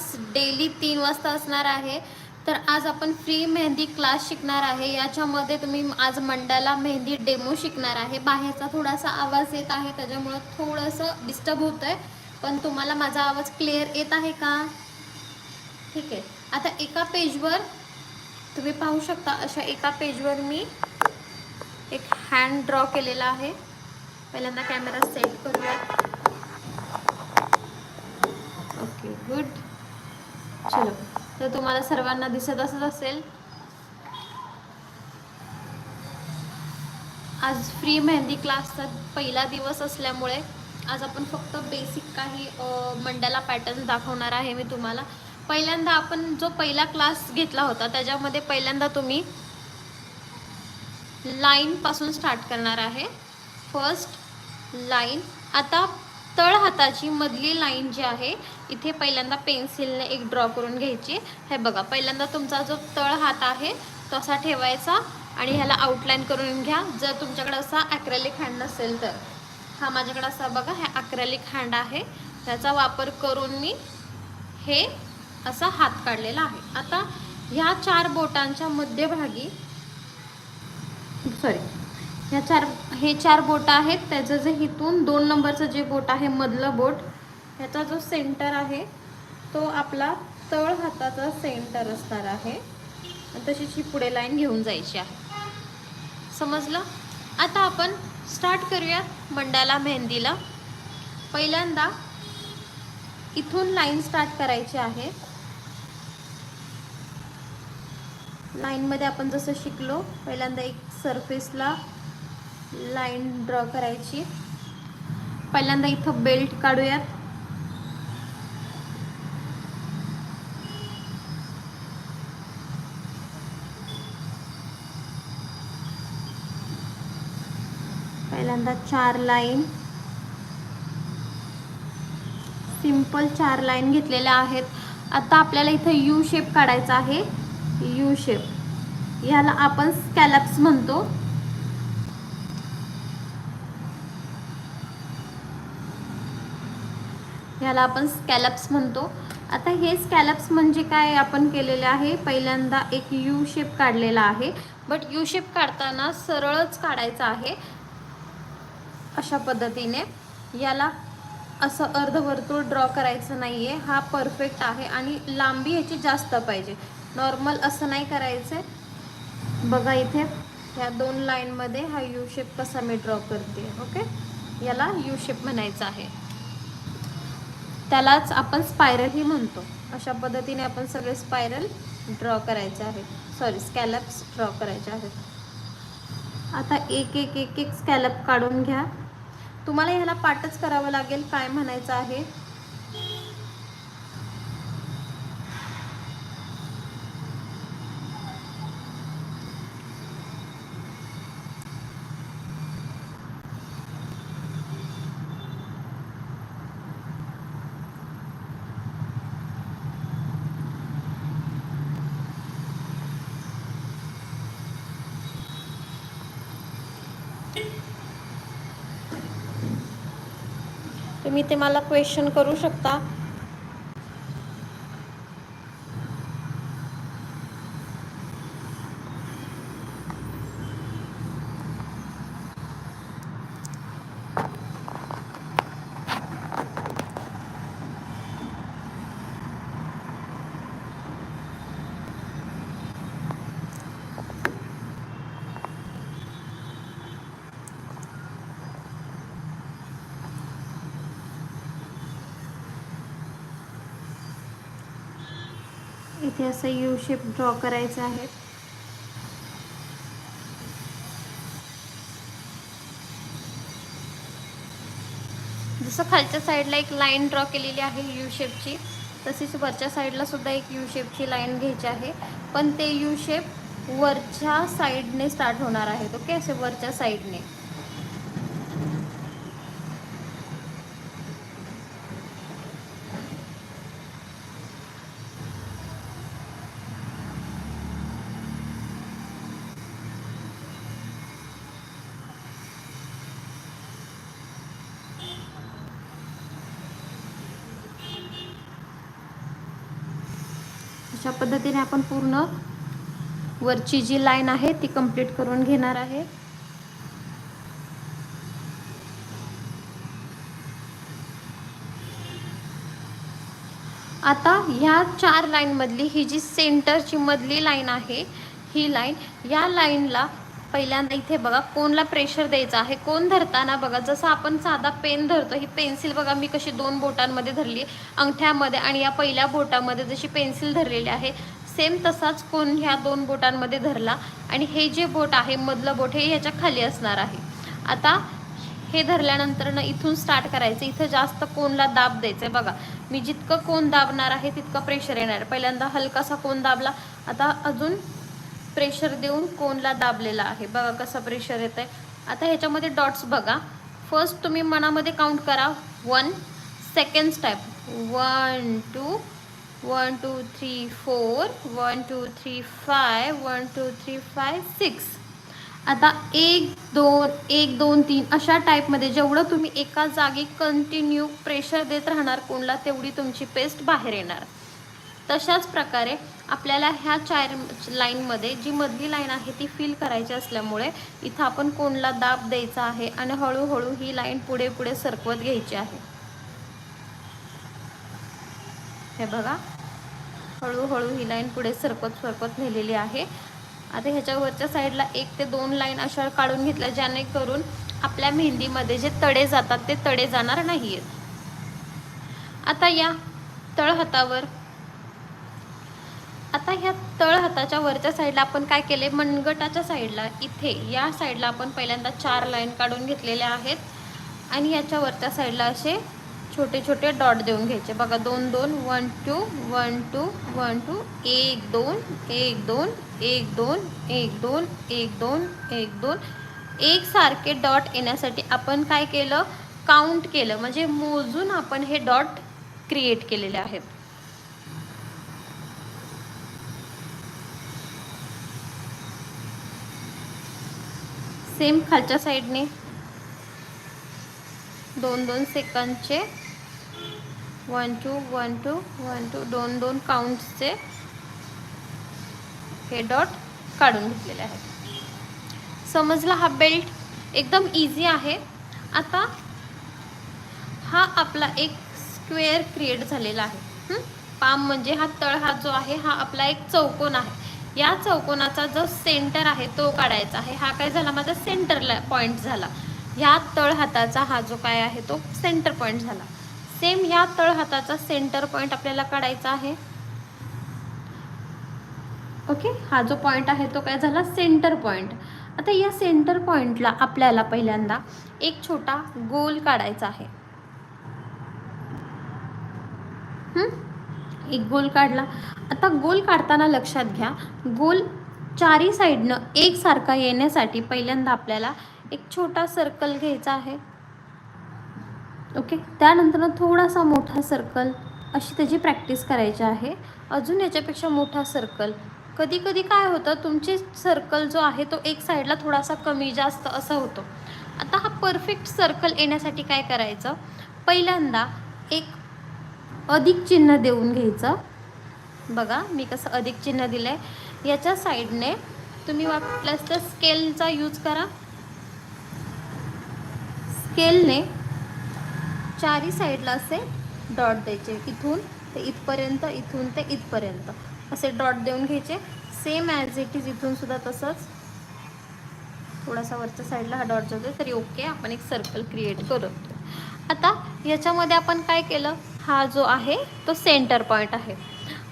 Class daily तीन वाजता असणार आहे. तर आज आपण फ्री मेहंदी क्लास शिकणार आहे. याच्यामध्ये तुम्ही आज मंडाला मेहंदी डेमो शिकणार आहे. बाहेरचा थोडासा आवाज येत आहे त्याच्यामुळं थोडंसं डिस्टर्ब होतं आहे पण तुम्हाला माझा आवाज क्लिअर येत आहे का? ठीक आहे. आता एका पेजवर तुम्ही पाहू शकता अशा एका पेजवर मी एक हँड ड्रॉ केलेला आहे. पहिल्यांदा कॅमेरा सेट करूया. ओके गुड चलो तर तुम्हाला सर्वांना दिसत असत असेल. आज फ्री मेहंदी क्लासचा पहिला दिवस असल्यामुळे आज आपण फक्त बेसिक काही मंडला पॅटर्न दाखवणार आहे मी तुम्हाला. पहिल्यांदा आपण जो पहिला क्लास घेतला होता त्याच्यामध्ये पहिल्यांदा तुम्ही लाईनपासून स्टार्ट करणार आहे. फर्स्ट लाईन आता तळ हाताची मधली लाईन जी आहे इथे पहिल्यांदा पेन्सिलने एक ड्रॉ करून घ्यायची. हे बघा पहिल्यांदा तुमचा जो तळ हात आहे तो असा ठेवायचा आणि ह्याला आउटलाईन करून घ्या. जर तुमच्याकडे असा ॲक्रेलिक हँड नसेल तर. हा माझ्याकडे असा बघा हा अक्रॅलिक हँड आहे. त्याचा वापर करून मी हे असा हात काढलेला आहे. आता ह्या चार बोटांच्या मध्यभागी सॉरी ह्या चार हे चार बोट आहेत. त्याचं जे इथून दोन नंबरचं जे बोट आहे मधलं बोट ह्याचा जो सेंटर आहे तो आपला तळ हाताचा सेंटर असणार आहे. तशीच ही पुढे लाईन घेऊन जायची आहे. समजलं? आता आपण स्टार्ट करूयात मंडाला मेहंदीला. पहिल्यांदा इथून लाईन स्टार्ट करायची आहे. लाईनमध्ये आपण जसं शिकलो पहिल्यांदा एक सरफेसला लाईन ड्रॉ करायची. पहिल्यांदा इथं बेल्ट काढूयात. पहिल्यांदा चार लाईन. सिंपल चार लाईन घेतलेल्या आहेत. आता आपल्याला इथं यू शेप काढायचा आहे. यू शेप याला आपण स्कॅलप्स म्हणतो. ह्याला आपण स्कॅलप्स म्हणतो. आता हे स्कॅलप्स म्हणजे काय आपण केलेले आहे? पहिल्यांदा एक यू शेप काढलेला आहे. बट यू शेप काढताना सरळच काढायचा आहे. अशा पद्धतीने. याला असं अर्धवर्तुळ ड्रॉ करायचं नाही आहे हा परफेक्ट आहे आणि लांबी ह्याची जास्त पाहिजे. नॉर्मल असं नाही करायचं. आहे बघा इथे. ह्या दोन लाईनमध्ये हा यू शेप कसा मी ड्रॉ करते. ओके याला यू शेप म्हणायचं आहे. त्यालाच आपण स्पायरलही म्हणतो. अशा पद्धतीने आपण सगळे स्पायरल ड्रॉ करायचे आहेत. सॉरी स्कॅलप्स ड्रॉ करायचे आहेत. आता एक एक एक एक स्कॅलप काढून घ्या. तुम्हाला ह्याला पाठच करावं लागेल. काय म्हणायचं आहे? तुम्ही ते मला क्वेश्चन करू शकता. इथे असं यू शेप ड्रॉ करायचं आहे. जसं खालच्या साईडला एक लाईन ड्रॉ केलेली आहे यू शेपची तशीच वरच्या साईडला सुद्धा एक यू शेपची लाईन घ्यायची आहे. पण ते यू शेप वरच्या साईडने स्टार्ट होणार आहेत ओके असे वरच्या साईडने पद्धतीने आपण पूर्ण वरची जी लाईन आहे ती कंप्लीट करून घेणार आहे. आता ह्या चार लाईनमधली ही जी सेंटरची मधली लाईन आहे ही लाईन या लाईनला पहिल्यांदा इथे बघा कोनला प्रेशर द्यायचं आहे? कोण धरताना बघा जसं आपण साधा पेन धरतो ही पेन्सिल बघा मी कशी दोन बोटांमध्ये धरली अंगठ्यामध्ये आणि या पहिल्या बोटामध्ये जशी पेन्सिल धरलेली आहे सेम तसाच कोण ह्या दोन बोटांमध्ये धरला आणि हे जे बोट आहे मधलं बोट हे ह्याच्या खाली असणार आहे. आता हे धरल्यानंतर ना इथून स्टार्ट करायचं. इथं जास्त कोनला दाब द्यायचं आहे बघा. मी जितकं कोण दाबणार आहे तितकं प्रेशर येणार पहिल्यांदा हलकासा कोण दाबला आता अजून प्रेशर देऊन कोनला दाबलेला आहे? बघा कसा प्रेशर येत आहे आता ह्याच्यामध्ये डॉट्स बघा. फर्स्ट तुम्ही मनामध्ये काउंट करा. One second step one two one two three four one two three five one two three five six आता एक दोन एक दोन तीन अशा टाईपमध्ये जेवढं तुम्ही एका जागी कंटिन्यू प्रेशर देत राहणार कोणला तेवढी तुमची पेस्ट बाहेर येणार. तशाच प्रकारे आपल्याला ह्या चार लाईनमध्ये जी मधली लाईन आहे ती फिल करायची असल्यामुळे इथं आपण कोणला दाब द्यायचा आहे आणि हळूहळू ही लाईन पुढे पुढे सरकवत घ्यायची आहे. हे बघा. हळूहळू ही लाईन पुढे सरकत सरकत नेलेली आहे. आता ह्याच्यावरच्या साईडला एक ते दोन लाईन अशा काढून घेतल्या जेणेकरून आपल्या मेहंदीमध्ये जे तडे जातात ते तडे जाणार नाही आहेत आता या तळहातावर आता ह्या तळ हाताच्या वरच्या साईडला आपण काय केले? मनगटाच्या साईडला इथे या साईडला आपण पहिल्यांदा चार लाईन काढून घेतलेल्या आहेत. आणि याच्या वरच्या साईडला असे छोटे छोटे डॉट देऊन घ्यायचे. बघा दोन दोन one two one two one two एक दोन एक दोन एक दोन एक दोन एक दोन एक दोन. एक सारखे डॉट येण्यासाठी आपण काय केलं? काउंट केलं. म्हणजे मोजून आपण हे डॉट क्रिएट केलेले आहेत. सेम खालच्या साईडने. दोन दोन सेकंदचे. One two one two one two दोन दोन काउंट्सचे हे डॉट काढून घेतलेले आहेत. समजला हा बेल्ट एकदम इझी आहे. आता हा आपला एक स्क्वेअर क्रिएट झालेला आहे. पाम म्हणजे हा तळ हा जो आहे हा आपला एक चौकोन आहे. या चौकोनाचा जो सेंटर आहे तो काढायचा आहे. हा काय झाला? माझा सेंटरला पॉईंट झाला. ह्या तळ हाताचा हा जो काय आहे तो सेंटर पॉईंट झाला. सेम ह्या तळ हाताचा सेंटर पॉईंट आपल्याला काढायचा आहे. ओके हा जो पॉईंट आहे तो काय झाला? सेंटर पॉईंट आता या सेंटर पॉईंटला आपल्याला पहिल्यांदा एक छोटा गोल काढायचा आहे. एक गोल काढला. आता गोल काढताना लक्षात घ्या. गोल चारी साईडनं एकसारखा येण्यासाठी पहिल्यांदा आपल्याला एक छोटा सर्कल घ्यायचा आहे. ओके त्यानंतर थोडासा मोठा सर्कल अशी त्याची प्रॅक्टिस करायची आहे. अजून याच्यापेक्षा मोठा सर्कल कधी कधी काय होतं तुमचे सर्कल जो आहे तो एक साईडला थोडासा कमी जास्त असं होतो. आता हा परफेक्ट सर्कल येण्यासाठी काय करायचं? पहिल्यांदा एक अधिक चिन्ह देऊन घ्यायचं. बघा मी कसं अधिक चिन्ह दिलं आहे याच्या साईडने तुम्ही वापरल्यास तर स्केलचा यूज करा. स्केलने चारी साईडला असे डॉट द्यायचे इथून ते इथपर्यंत इथून ते इथपर्यंत. असे डॉट देऊन घ्यायचे. सेम ॲज इट इज इथून सुद्धा तसंच. थोडासा वरच्या साईडला हा डॉट जातो तरी ओके आपण एक सर्कल क्रिएट करतो आता याच्यामध्ये आपण काय केलं? हा जो आहे तो सेंटर पॉईंट आहे.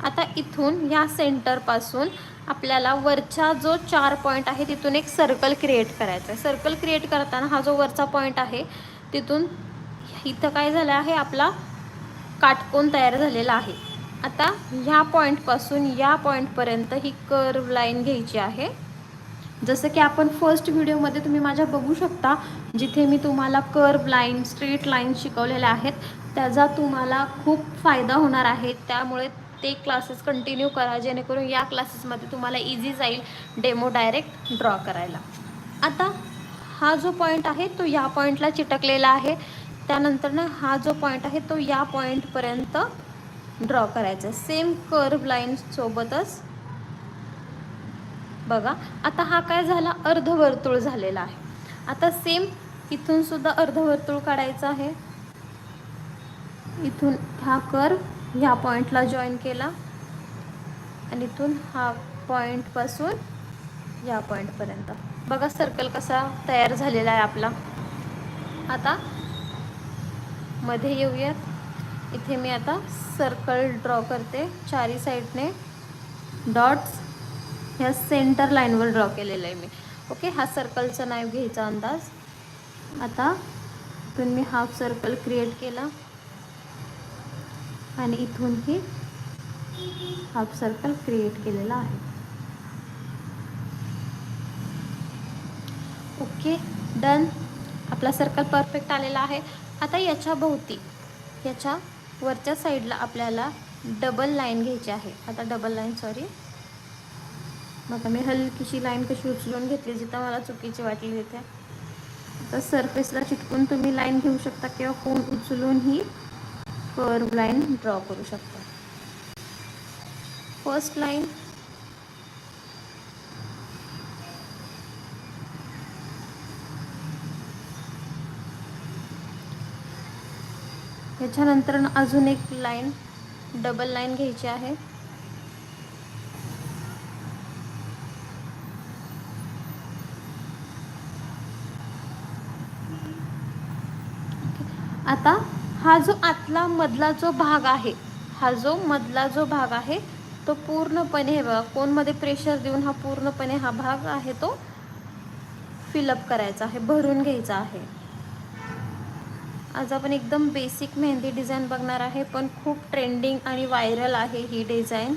आता इथून ह्या सेंटरपासून आपल्याला वरचा जो चार पॉईंट आहे तिथून एक सर्कल क्रिएट करायचा आहे सर्कल क्रिएट करताना हा जो वरचा पॉईंट आहे तिथून इथं काय झालं आहे आपला काटकोन तयार झालेला आहे. आता ह्या पॉईंटपासून या पॉईंटपर्यंत ही कर्व लाईन घ्यायची आहे. जसं की आपण फर्स्ट व्हिडिओमध्ये तुम्ही माझ्या बघू शकता जिथे मी तुम्हाला कर्व लाईन स्ट्रेट लाईन शिकवलेल्या आहेत त्याचा तुम्हाला खूप फायदा होणार आहे. त्यामुळे ते क्लासेस कंटिन्यू करा जेणेकरून या क्लासेसमध्ये तुम्हाला इझी जाईल डेमो डायरेक्ट ड्रॉ करायला. आता हा जो पॉईंट आहे तो या पॉईंटला चिटकलेला आहे. त्यानंतर ना हा जो पॉईंट आहे तो या पॉईंटपर्यंत ड्रॉ करायचा. सेम कर्व लाईन्ससोबतच बघा. आता हा काय झाला? अर्धवर्तुळ झालेला आहे. आता सेम इथून सुद्धा अर्धवर्तुळ काढायचं आहे. इथून हा कर्व ह्या पॉईंटला जॉईन केला. आणि इथून हा पॉईंटपासून या पॉईंटपर्यंत बघा सर्कल कसा तयार झालेला आहे आपला. आता मध्ये येऊयात. इथे मी आता सर्कल ड्रॉ करते. चारी साईडने डॉट्स ह्या सेंटर लाईनवर ड्रॉ केलेलं आहे मी. ओके हा सर्कलचा नाही घ्यायचा अंदाज. आता इथून मी हाफ सर्कल क्रिएट केला. आणि इथूनही हाफ सर्कल क्रिएट केलेला आहे. ओके डन आपला सर्कल परफेक्ट आलेला आहे. आता याच्या भोवती याच्या वरच्या साईडला आपल्याला डबल लाईन घ्यायची आहे. आता डबल लाईन सॉरी मग मी हलकीशी लाईन कशी उचलून घेतली जिथं मला चुकीची वाटली तिथे. तर सरफेसला चिटकून तुम्ही लाईन घेऊ शकता किंवा फोन उचलून ही कर्व लाईन ड्रॉ करू शकता. फर्स्ट लाईन याच्यानंतर अजून एक लाईन डबल लाईन घ्यायची आहे. आता हा जो आतला मधला जो भाग आहे हा जो मधला जो भाग आहे तो पूर्णपणे हे बघा कोणमध्ये प्रेशर देऊन हा पूर्णपणे हा भाग आहे तो फिलअप करायचा आहे भरून घ्यायचा आहे. आज आपण एकदम बेसिक मेहंदी डिझाईन बघणार आहे पण खूप ट्रेंडिंग आणि व्हायरल आहे ही डिझाईन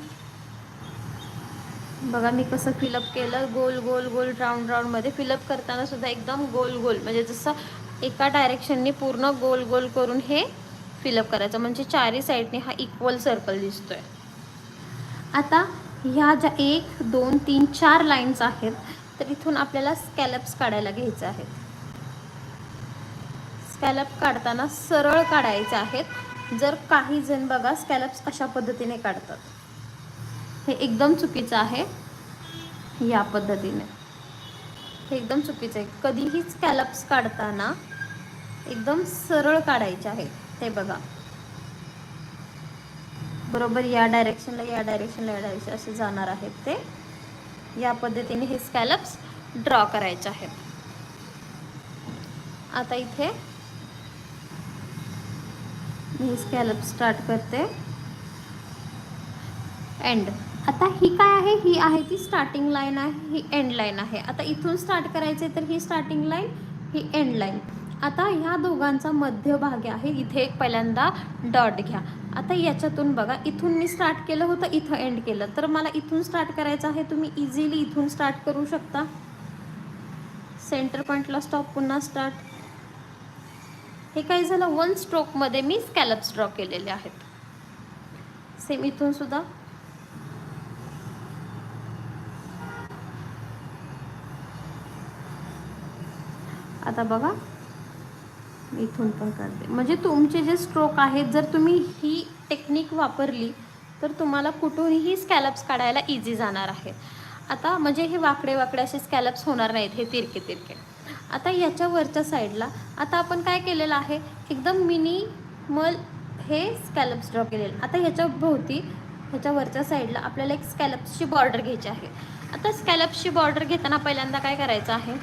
बघा मी कसं फिलअप केलं गोल गोल गोल राऊंड राऊंडमध्ये फिलअप करताना सुद्धा एकदम गोल गोल म्हणजे जसं एका डायरेक्शनने पूर्ण गोल गोल करून हे फिलअप करायचं. म्हणजे चारही साईडने हा इक्वल सर्कल दिसतोय. आता ह्या ज्या एक दोन तीन चार लाईन्स आहेत तर इथून आपल्याला स्कॅलप्स काढायला घ्यायचे आहेत. स्कॅलप काढताना सरळ काढायचे आहेत. जर काही जण बघा स्कॅलप्स अशा पद्धतीने काढतात. हे एकदम चुकीचं आहे. या पद्धतीने. हे एकदम चुकीचं आहे. कधीही स्कॅलप्स काढताना एकदम सरळ काढायचे आहे. ते बघा. बरोबर या डायरेक्शनला या डायरेक्शनला या डायरेक्शन असे जाणार आहेत ते. या पद्धतीने हे स्कॅलप्स ड्रॉ करायचे आहेत. आता इथे मी स्कॅलप स्टार्ट करते. एंड आता ही काय आहे? ही आहे ती स्टार्टिंग लाईन आहे ही एंड लाईन आहे. आता इथून स्टार्ट करायचे तर ही स्टार्टिंग लाईन ही एंड लाईन आता ह्या दोघांचा मध्यभाग आहे. इथे एक पहिल्यांदा डॉट घ्या. आता याच्यातून बघा इथून मी स्टार्ट केलं होतं इथं एंड केलं. तर मला इथून स्टार्ट करायचं आहे तुम्ही इझिली इथून स्टार्ट करू शकता. सेंटर पॉईंटला स्टॉप पुन्हा स्टार्ट हे काय झालं? वन स्ट्रोकमध्ये मी स्कॅलप्स ड्रॉ केलेले आहेत. सेम इथून सुद्धा. आता बघा. इथून पण करते. म्हणजे तुमचे जे स्ट्रोक आहेत जर तुम्ही ही टेक्निक वापरली तर तुम्हाला कुठूनही स्कॅलप्स काढायला इझी जाणार आहे. आता म्हणजे हे वाकडे वाकडे असे स्कॅलप्स होणार नाहीत हे तिरके तिरके. आता याच्या वरच्या साईडला आता आपण काय केलेलं आहे एकदम मिनिमल हे स्कॅलप्स ड्रॉ केलेलं. आता ह्याच्या भोवती ह्याच्या वरच्या साईडला आपल्याला एक स्कॅलप्सची बॉर्डर घ्यायची आहे. आता स्कॅलप्सची बॉर्डर घेताना पहिल्यांदा काय करायचं आहे?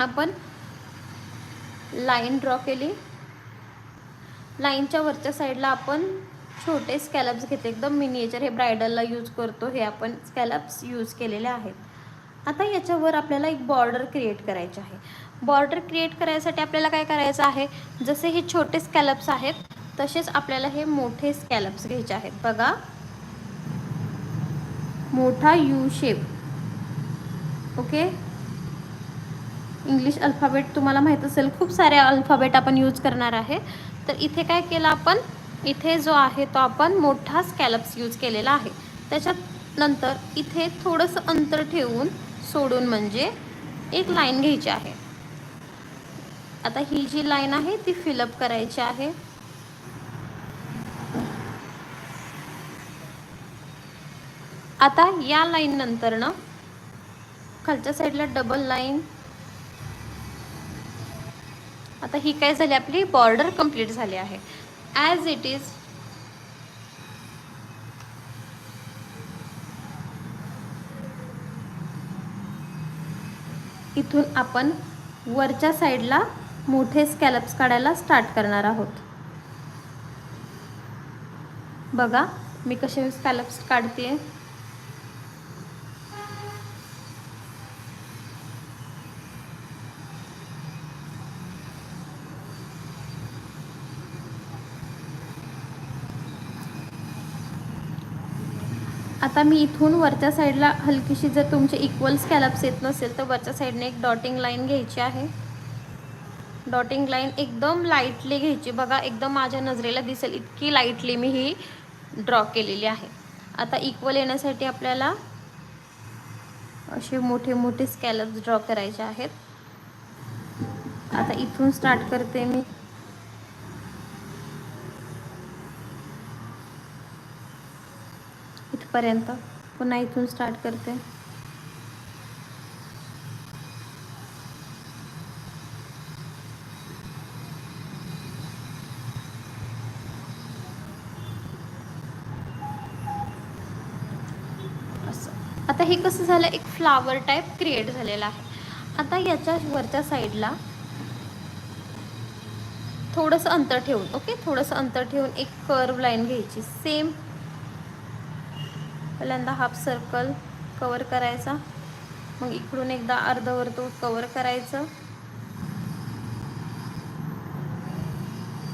आपण लाईन ड्रॉ केली. लाईनच्या वरच्या साईडला आपण छोटे स्कॅलप्स घेते एकदम मिनिएचर हे ब्रायडलला यूज करतो. हे आपण स्कॅलप्स यूज केलेले आहेत. आता याच्यावर आपल्याला एक बॉर्डर क्रिएट करायची आहे. बॉर्डर क्रिएट करायसाठी आपल्याला काय करायचं आहे? जसे हे छोटे स्कॅलप्स आहेत तसेच आपल्याला हे मोठे स्कॅलप्स घ्यायचे आहेत. बघा. मोठा U shape okay English alphabet तुम्हाला माहीत असेल खूप सारे अल्फाबेट आपण यूज करणार आहे. तर इथे काय केलं आपण? इथे जो आहे तो आपण मोठा स्कॅलप्स यूज केलेला आहे. त्याच्यात नंतर इथे थोडंसं अंतर ठेवून सोडून म्हणजे एक लाईन घ्यायची आहे. आता ही जी लाईन आहे ती फिलअप करायची आहे. आता या लाईन नंतर ना खालच्या साईडला डबल लाईन आता ही काय झाली? आपली बॉर्डर कंप्लीट झाली आहे. ॲज इट इज इथून आपण वरच्या साईडला मोठे स्कॅलप्स काढायला स्टार्ट करणार आहोत. बघा मी कसे स्कॅलप्स काढते आता मी इथून वरच्या साईडला हलकीशी जर तुमचे इक्वल स्कॅलप्स येत नसेल तर वरच्या साईडने एक डॉटिंग लाईन घ्यायची आहे. डॉटिंग लाईन एकदम लाईटली घ्यायची. बघा एकदम माझ्या नजरेला दिसेल इतकी लाईटली मी ही ड्रॉ केलेली आहे. आता इक्वल येण्यासाठी आपल्याला असे मोठे मोठे स्कॅलप्स ड्रॉ करायचे आहेत. आता इथून स्टार्ट करते मी. इथपर्यंत पुन्हा इथून स्टार्ट करते. असं. आता हे कसं झालं? एक फ्लावर टाईप क्रिएट झालेला आहे. आता याच्या वरच्या साईडला थोडंसं अंतर ठेवून ओके थोडंसं अंतर ठेवून एक कर्व लाईन घ्यायची. सेम पहिल्यांदा हाफ सर्कल कवर करायचा. मग इकडून एकदा अर्धवर्तुळ कवर करायचं.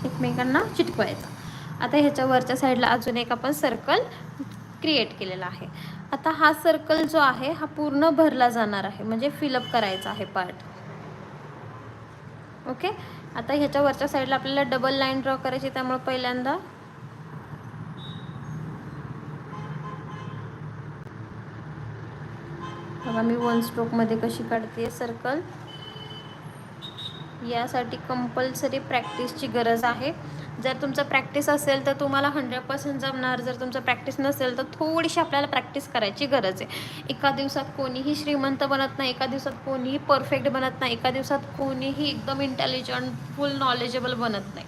एकमेकांना चिटकवायचं. आता ह्याच्या वरच्या साईडला अजून एक आपण सर्कल क्रिएट केलेला आहे. आता हा सर्कल जो आहे हा पूर्ण भरला जाणार आहे. म्हणजे फिलअप करायचा आहे पार्ट ओके आता ह्याच्या वरच्या साईडला आपल्याला डबल लाईन ड्रॉ करायची त्यामुळे पहिल्यांदा बघा मी वन स्ट्रोकमध्ये कशी काढते? सर्कल यासाठी कंपल्सरी प्रॅक्टिसची गरज आहे. जर तुमचं प्रॅक्टिस असेल तर तुम्हाला हंड्रेड पर्सेंट जमणार. जर तुमचं प्रॅक्टिस नसेल तर थोडीशी आपल्याला प्रॅक्टिस करायची गरज आहे. एका दिवसात कोणीही श्रीमंत बनत नाही एका दिवसात कोणीही परफेक्ट बनत नाही एका दिवसात कोणीही एकदम इंटेलिजंट फुल नॉलेजेबल बनत नाही.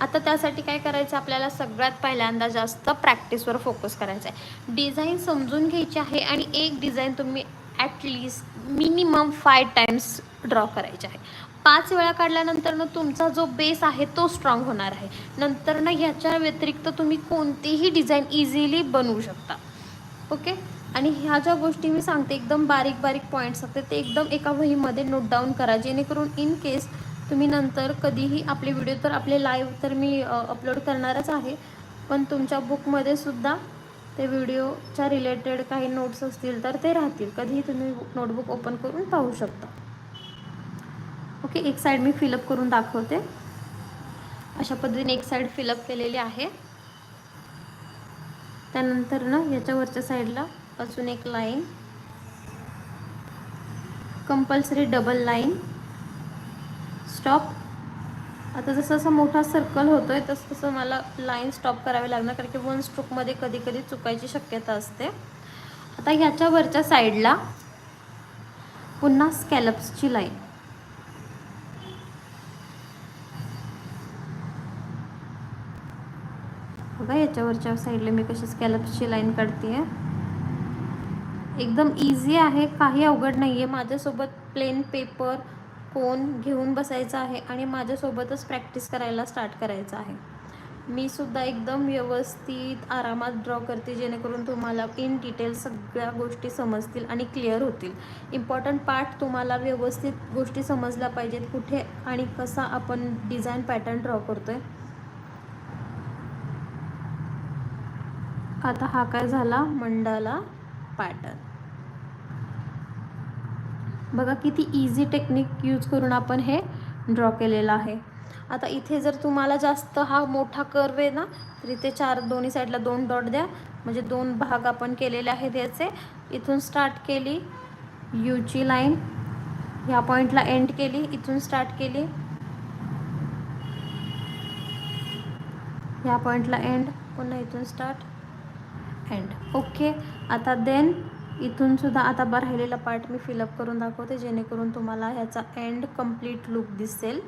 आता त्यासाठी काय करायचं? आपल्याला सगळ्यात पहिल्यांदा जास्त प्रॅक्टिसवर फोकस करायचा आहे. डिझाईन समजून घ्यायची आहे आणि एक डिझाईन तुम्ही at least minimum five times draw करायचे आहे. पाच वेळा काढल्यानंतर ना तुमचा जो बेस आहे तो स्ट्रॉंग होणार आहे. नंतर ना ह्याच्या व्यतिरिक्त तुम्ही कोणतीही डिझाईन इझिली बनवू शकता. ओके आणि ह्या ज्या गोष्टी मी सांगते एकदम बारीक बारीक पॉईंट्स असते ते एकदम एका वहीमध्ये नोट डाऊन करा. जेणेकरून इन केस तुम्ही नंतर कधीही आपले व्हिडिओ तर आपले लाईव्ह तर मी अपलोड करणारच आहे. पण तुमच्या बुकमध्ये सुद्धा ते व्हिडिओच्या रिलेटेड काही नोट्स असतील तर ते राहतील. कधीही तुम्ही नोटबुक ओपन करून पाहू शकता. ओके एक साईड मी फिलअप करून दाखवते. अशा पद्धतीने एक साईड फिलअप केलेली आहे. त्यानंतर ना याच्यावरच्या साईडला अजून एक line. Compulsory double line. Stop. आता जसं जसं मोठा सर्कल होतो आहे तसं तसं मला लाईन स्टॉप करावी लागणार कारण की वन स्ट्रोकमध्ये कधी कधी चुकायची शक्यता असते. आता ह्याच्यावरच्या साईडला पुन्हा स्कॅलप्सची लाईन बघा याच्यावरच्या साईडला मी कशी स्कॅलप्सची लाईन काढते एकदम इझी आहे काही अवघड नाही आहे माझ्यासोबत प्लेन पेपर फोन घेऊन बसायचा आहे आणि माझ्यासोबतच प्रॅक्टिस करायला स्टार्ट करायचं आहे. मी सुद्धा एकदम व्यवस्थित आरामात ड्रॉ करते जेणेकरून तुम्हाला इन डिटेल सगळ्या गोष्टी समजतील आणि क्लिअर होतील. इम्पॉर्टंट पार्ट तुम्हाला व्यवस्थित गोष्टी समजल्या पाहिजेत कुठे आणि कसा आपण डिझाईन पॅटर्न ड्रॉ करतो आहे आता हा काय झाला? मंडाला पॅटर्न बघा किती इझी टेक्निक यूज करून आपण हे ड्रॉ केलेलं आहे. आता इथे जर तुम्हाला जास्त हा मोठा कर्व आहे ना तर इथे चार दोन्ही साईडला दोन डॉट द्या. म्हणजे दोन भाग आपण केलेले आहेत याचे. इथून स्टार्ट केली यूची लाईन ह्या पॉईंटला एंड केली इथून स्टार्ट केली. ह्या पॉईंटला एंड पुन्हा इथून स्टार्ट एंड ओके आता देन इथून सुद्धा आता बा राहिलेला पार्ट मी फिलअप करून दाखवते जेणेकरून तुम्हाला ह्याचा एंड कंप्लीट लुक दिसेल.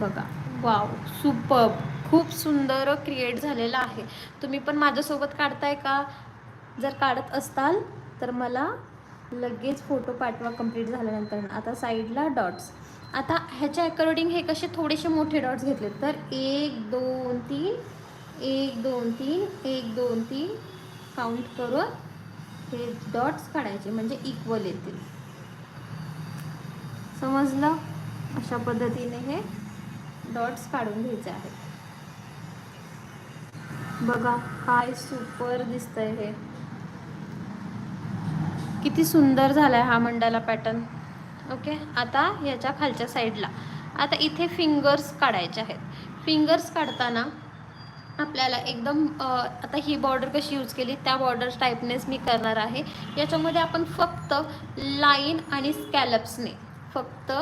बघा वाव सुपर खूप सुंदर क्रिएट झालेलं आहे. तुम्ही पण माझ्यासोबत काढताय का? जर काढत असताल तर मला लगेच फोटो पाठवा कंप्लीट झाल्यानंतर. आता साईडला डॉट्स आता ह्याच्या अकॉर्डिंग हे कसे थोडेसे मोठे डॉट्स घेतले तर एक दोन तीन एक दोन तीन एक दोन तीन. काउंट करून हे डॉट्स काढायचे म्हणजे इक्वल येतील. समजलं? अशा पद्धतीने हे डॉट्स काढून घ्यायचे आहेत. बघा काय सुपर दिसतंय हे. किती सुंदर झालाय हा मंडाला पॅटर्न ओके आता ह्याच्या खालच्या साईडला आता इथे फिंगर्स काढायचे आहेत. फिंगर्स काढताना आपल्याला एकदम आता ही बॉर्डर कशी यूज केली? त्या बॉर्डर टाईपनेच मी करणार आहे. याच्यामध्ये आपण फक्त लाईन आणि स्कॅलप्सने फक्त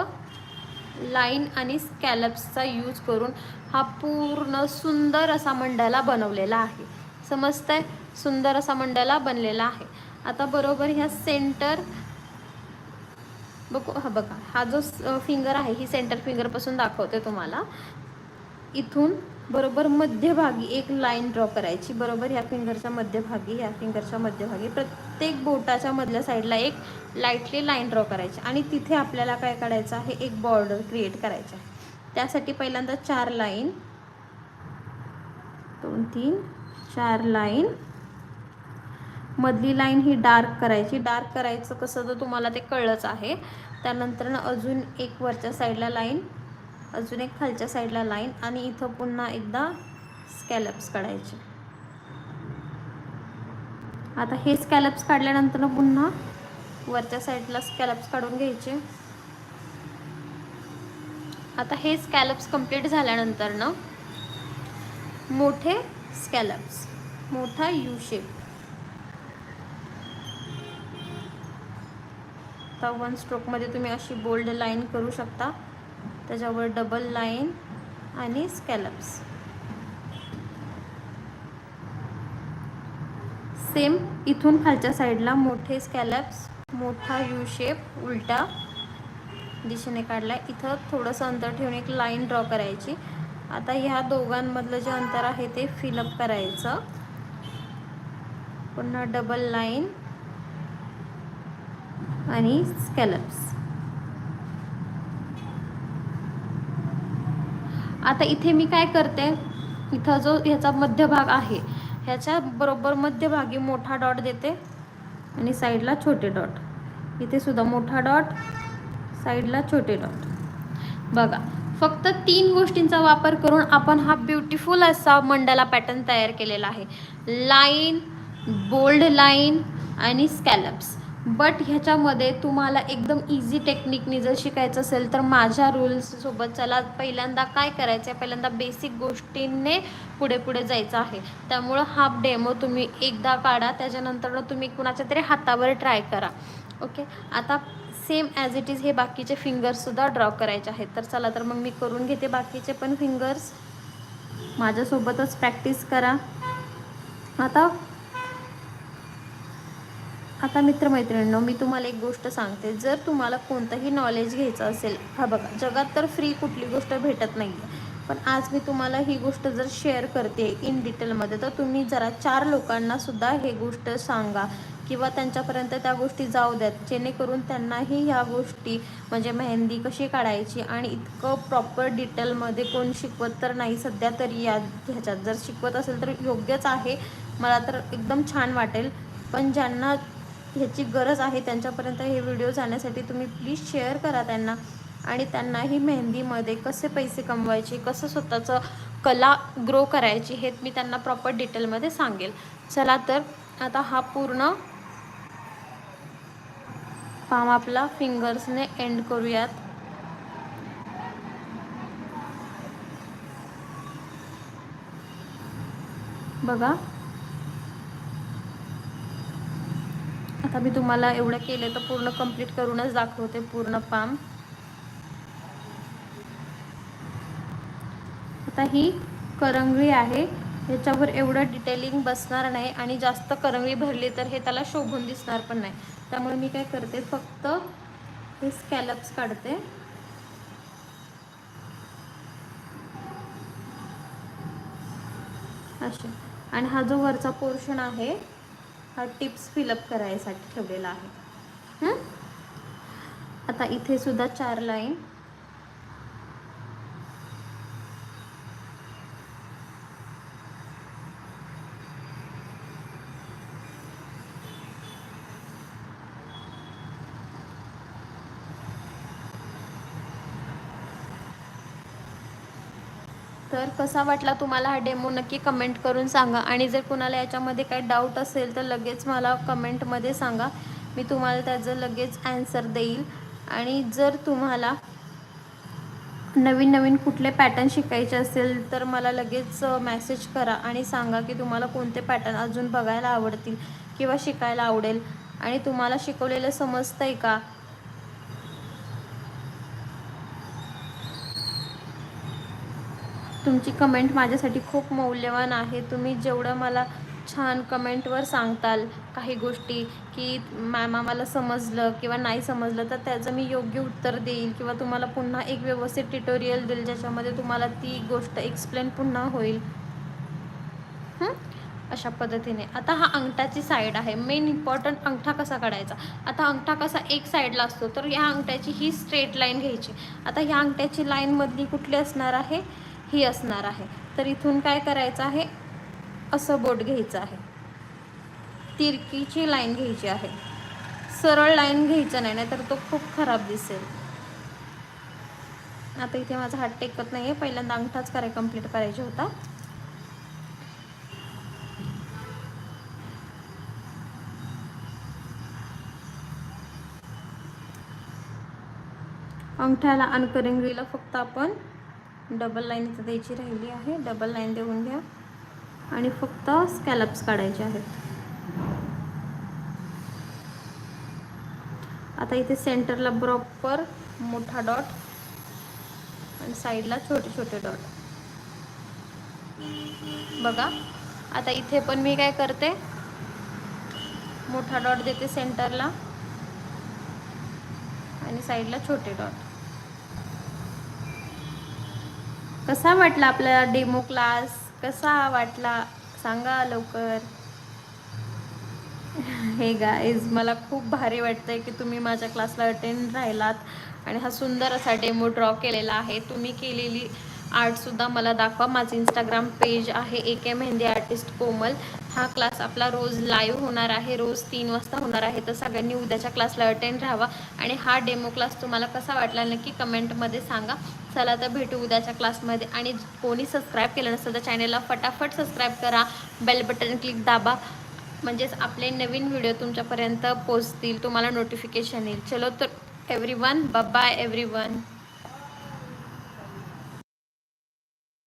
लाईन आणि स्कॅलप्सचा यूज करून हा पूर्ण सुंदर असा मंडाला बनवलेला आहे. समजतंय? सुंदर असा मंडला बनलेला आहे. आता बरोबर ह्या सेंटर बघू हा बघा हा जो फिंगर आहे ही सेंटर फिंगरपासून दाखवते तुम्हाला. इथून बरोबर मध्यभागी एक लाईन ड्रॉ करायची. बरोबर ह्या फिंगरच्या मध्यभागी ह्या फिंगरच्या मध्यभागी प्रत्येक बोटाच्या मधल्या साईडला एक लाईटली लाईन ड्रॉ करायची. आणि तिथे आपल्याला काय काढायचं आहे? एक बॉर्डर क्रिएट करायचं आहे. त्यासाठी पहिल्यांदा चार लाईन दोन तीन चार लाईन मधली लाईन ही डार्क करायची. डार्क करायचं कसं तर तुम्हाला ते कळलंच आहे. त्यानंतर अजून एक वरच्या साईडला लाईन अजून एक खालच्या साईडला लाईन आणि इथं पुन्हा एकदा स्कॅलप्स काढायचे. आता हे स्कॅलप्स काढल्यानंतर पुन्हा वरच्या साईडला स्कॅलप्स काढून घ्यायचे. आता हे स्कॅलप्स कंप्लीट झाल्यानंतर ना मोठे स्कॅलप्स मोठा यू शेप आता वन स्ट्रोकमध्ये तुम्ही अशी बोल्ड लाईन करू शकता. त्याच्यावर डबल लाईन आणि स्कॅलप्स सेम इथून खालच्या साईडला मोठे स्कॅलप्स मोठा यू शेप उलटा दिशेने काढला. इथं थोडंसं अंतर ठेवून एक लाईन ड्रॉ करायची. आता ह्या दोघांमधलं जे अंतर आहे ते फिलअप करायचं. पुन्हा डबल लाईन आणि स्कॅलप्स. आता इथे मी काय करते इथं जो ह्याचा मध्यभाग आहे ह्याच्या बरोबर मध्यभागी मोठा डॉट देते आणि साईडला छोटे डॉट. इथे सुद्धा मोठा डॉट साईडला छोटे डॉट. बघा फक्त तीन गोष्टींचा वापर करून आपण हा ब्युटिफुल असा मंडला पॅटर्न तयार केलेला आहे. लाईन बोल्ड लाईन आणि स्कॅलप्स. बट ह्याच्यामध्ये तुम्हाला एकदम इझी टेक्निकनी जर शिकायचं असेल तर माझ्या रूल्ससोबत चला पहिल्यांदा काय करायचं आहे पहिल्यांदा बेसिक गोष्टींने पुढे पुढे जायचं आहे. त्यामुळं हा डेमो तुम्ही एकदा काढा त्याच्यानंतर तुम्ही कुणाच्या तरी हातावर ट्राय करा. ओके आता सेम ॲज इट इज हे बाकीचे फिंगर्ससुद्धा ड्रॉ करायचे आहेत. तर चला तर मग मी करून घेते बाकीचे पण फिंगर्स माझ्यासोबतच प्रॅक्टिस करा. आता आता मित्रमैत्रिणींनो मी तुम्हाला एक गोष्ट सांगते. जर तुम्हाला कोणतंही नॉलेज घ्यायचं असेल हा बघा जगात तर फ्री कुठली गोष्ट भेटत नाही आहे पण आज मी तुम्हाला ही गोष्ट जर शेअर करते इन डिटेलमध्ये तर तुम्ही जरा चार लोकांनासुद्धा हे गोष्ट सांगा किंवा त्यांच्यापर्यंत त्या गोष्टी जाऊ द्यात. जेणेकरून त्यांनाही ह्या गोष्टी म्हणजे मेहंदी कशी काढायची आणि इतकं प्रॉपर डिटेलमध्ये कोण शिकवत तर नाही सध्या तरी या ह्याच्यात. जर शिकवत असेल तर योग्यच आहे. मला तर एकदम छान वाटेल. पण ज्यांना ह्याची गरज आहे त्यांच्यापर्यंत हे व्हिडिओ जाण्यासाठी तुम्ही प्लीज शेअर करा त्यांना. आणि त्यांनाही मेहंदीमध्ये कसे पैसे कमवायचे कसं स्वतःचं कला ग्रो करायची हे मी त्यांना प्रॉपर डिटेलमध्ये सांगेल. चला तर आता हा पूर्ण पाम आपला फिंगर्सने एंड करूयात. बघा. आता मी तुम्हाला एवढं केलं तर पूर्ण कंप्लीट करूनच दाखवते पूर्ण पाम आता ही करंगळी आहे. याच्यावर एवढं डिटेलिंग बसणार नाही आणि जास्त करंगळी भरली तर हे त्याला शोभून दिसणार पण नाही. त्यामुळे मी काय करते फक्त हे स्कॅलप्स काढते. असे आणि हा जो वरचा पोर्शन आहे हा टिप्स फिलअप करायसाठी ठेवलेला आहे. आता इथे सुद्धा चार लाईन कसा वाटला तुम्हाला हा डेमो नक्की कमेंट करून सांगा. आणि जर कुणाला याच्यामध्ये काही डाऊट असेल तर लगेच मला कमेंटमध्ये सांगा. मी तुम्हाला त्याचं लगेच ॲन्सर देईल. आणि जर तुम्हाला नवीन नवीन कुठले पॅटर्न शिकायचे असेल तर मला लगेच मेसेज करा आणि सांगा की तुम्हाला कोणते पॅटर्न अजून बघायला आवडतील किंवा शिकायला आवडेल. आणि तुम्हाला शिकवलेलं समजतं आहे का? तुमची कमेंट माझ्यासाठी खूप मौल्यवान आहे. तुम्ही जेवढं मला छान कमेंटवर सांगताल काही गोष्टी की मॅम आम्हाला समजलं किंवा नाही समजलं तर त्याचं मी योग्य उत्तर देईल किंवा तुम्हाला पुन्हा एक व्यवस्थित ट्युटोरियल देईल ज्याच्यामध्ये तुम्हाला ती गोष्ट एक्सप्लेन पुन्हा होईल. अशा पद्धतीने. आता हा अंगठाची साईड आहे. मेन इम्पॉर्टंट अंगठा कसा काढायचा? आता अंगठा कसा एक साईडला असतो तर ह्या अंगठ्याची ही स्ट्रेट लाईन घ्यायची. आता ह्या अंगठ्याची लाईनमधली कुठली असणार आहे? ही असणार आहे. तर इथून काय करायचं आहे? असं बोट घ्यायचं आहे. तिरकीची लाईन घ्यायची आहे. सरळ लाईन घ्यायचं नाही नाहीतर तो खूप खराब दिसेल. आता इथे माझा हात टेकत नाही आहे पहिल्यांदा अंगठाच कराय कंप्लीट करायचा होता. अंगठ्याला अनकरिंगळीला फक्त आपण डबल लाईन इथं द्यायची राहिली आहे. डबल लाईन देऊन घ्या. आणि फक्त स्कॅलप्स काढायचे आहेत. आता इथे सेंटरला प्रॉपर मोठा डॉट आणि साईडला छोटे छोटे डॉट. बघा आता इथे पण मी काय करते? मोठा डॉट देते सेंटरला आणि साईडला छोटे डॉट. कसा वाटला आपला डेमो क्लास कसा वाटला? सांगा लवकर. हे गाईज मला खूप भारी वाटतंय की तुम्ही माझ्या क्लासला अटेंड राहिलात आणि हा सुंदर असा डेमो ड्रॉ केलेला आहे. तुम्ही केलेली आर्टसुद्धा मला दाखवा. माझं इंस्टाग्राम पेज आहे ए के मेहंदी आर्टिस्ट कोमल. हा क्लास आपला रोज लाईव्ह होणार आहे. रोज तीन वाजता होणार आहे. तर सगळ्यांनी उद्याच्या क्लासला अटेंड राहावा. आणि हा डेमो क्लास तुम्हाला कसा वाटला नक्की कमेंटमध्ये सांगा. चला तर भेटू उद्याच्या क्लासमध्ये. आणि कोणी सबस्क्राईब केलं नसेल तर चॅनेलला फटाफट सबस्क्राईब करा. बेल बटन क्लिक दाबा. म्हणजेच आपले नवीन व्हिडिओ तुमच्यापर्यंत पोचतील तुम्हाला नोटिफिकेशन येईल. चलो तर every one bye every one